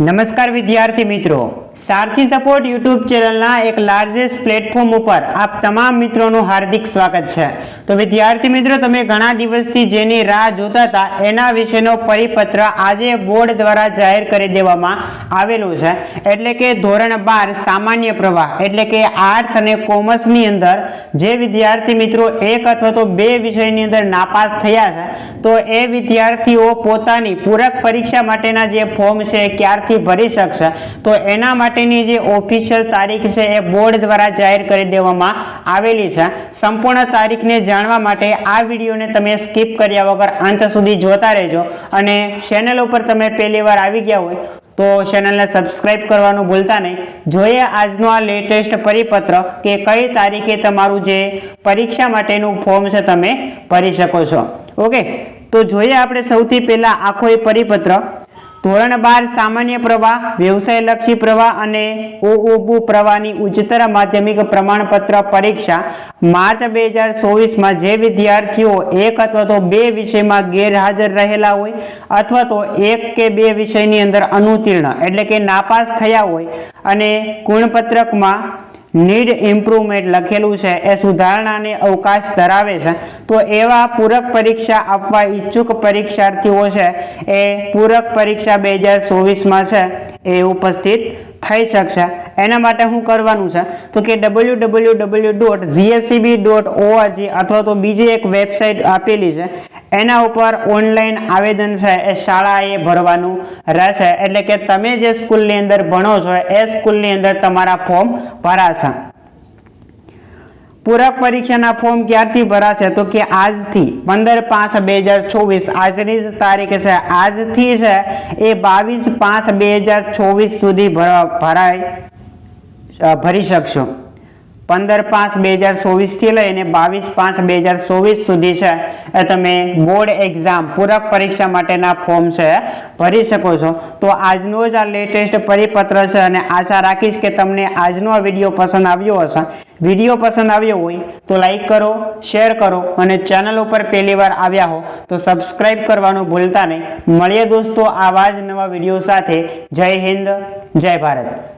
નમસ્કાર વિદ્યાર્થી મિત્રો. સારથી સપોર્ટ યુટ્યુબ ચેનલના એક લાર્જેસ્ટ પ્લેટફોર્મ ઉપર આપ તમામ મિત્રોનું હાર્દિક સ્વાગત છે. તો વિદ્યાર્થી મિત્રો, તમે ઘણા દિવસથી જેની રાહ જોતા હતા, એના વિશેનો પરિપત્ર આજે બોર્ડ દ્વારા જાહેર કરી દેવામાં આવેલું છે. એટલે કે ધોરણ બાર સામાન્ય પ્રવાહ, એટલે કે આર્ટ્સ અને કોમર્સની અંદર જે વિદ્યાર્થી મિત્રો એક અથવા તો બે વિષયની અંદર નાપાસ થયા છે, તો એ વિદ્યાર્થીઓ પોતાની પૂરક પરીક્ષા માટેના જે ફોર્મ છે ક્યારથી ભરી શકશે? તો એના માટેની જે ઓફિશિયલ તારીખ છે એ બોર્ડ દ્વારા જાહેર કરી દેવામાં આવેલી છે. સંપૂર્ણ તારીખને જાણવા માટે આ વિડીયોને તમે સ્કીપ કર્યા વગર અંત સુધી જોતા રહેજો અને ચેનલ ઉપર તમે પહેલી વાર આવી ગયા હોય તો ચેનલને સબસ્ક્રાઇબ કરવાનું ભૂલતા નહીં. જોઈએ આજનો આ લેટેસ્ટ પરિપત્ર કે કઈ તારીખે તમારું જે પરીક્ષા માટેનું ફોર્મ છે તમે ભરી શકો છો. ઓકે તો જોઈએ આપણે સૌથી પહેલા આખો એ પરિપત્ર. ધોરણ બાર સામાન્ય પ્રવાહ, વ્યવસાયલક્ષી પ્રવાહ અને ઓઓબુ પ્રવાહની ઉચ્ચતર માધ્યમિક પ્રમાણપત્ર પરીક્ષા માર્ચ બે હજાર ચોવીસમાં જે વિદ્યાર્થીઓ એક અથવા તો બે વિષયમાં ગેરહાજર રહેલા હોય અથવા તો એક કે બે વિષયની અંદર અનુતીર્ણ, એટલે કે નાપાસ થયા હોય અને ગુણપત્રકમાં નીડ ઇમ્પ્રુવમેન્ટ લખેલું છે, એ સુધારણાને અવકાશ ધરાવે છે. તો એવા પૂરક પરીક્ષા આપવા ઈચ્છુક પરીક્ષાર્થીઓ છે, એ પૂરક પરીક્ષા બે હજાર ચોવીસમાં છે, એ ઉપસ્થિત થઈ શકશે. એના માટે શું કરવાનું છે, તો કે W W W dot GSCB dot ORG અથવા તો બીજી એક વેબસાઇટ આપેલી છે એના ઉપર ઓનલાઈન આવેદન છે, એ શાળાએ ભરવાનું રહેશે. એટલે કે તમે જે સ્કૂલની અંદર ભણો છો, એ સ્કૂલની અંદર તમારા ફોર્મ ભરાશે. પૂરક પરીક્ષાના ફોર્મ ક્યારથી ભરાશે? તો કે આજથી, પંદર પાંચ બે હજાર ચોવીસ. આજની જ તારીખ છે. આજથી છે, એ બાવીસ પાંચ બે હજાર ચોવીસ સુધી ભરા- ભરાય ભરી શકશો. પંદર પાંચ બે હજાર ચોવીસથી લઈને બાવીસ પાંચ બે હજાર ચોવીસ સુધી છે. એ તમે બોર્ડ એક્ઝામ પૂરક પરીક્ષા માટેના ફોર્મ છે, ભરી શકો છો. તો આજનો જ આ લેટેસ્ટ પરિપત્ર છે અને આશા રાખીશ કે તમને આજનો આ વીડિયો પસંદ આવ્યો હશે. વીડિયો પસંદ આવ્યો હોય તો લાઈક કરો, શેર કરો અને ચેનલ ઉપર પહેલી વાર આવ્યા હો તો સબસ્ક્રાઈબ કરવાનું ભૂલતા નહીં. મળીએ દોસ્તો આવા જ નવા વીડિયો સાથે. જય હિન્દ, જય ભારત.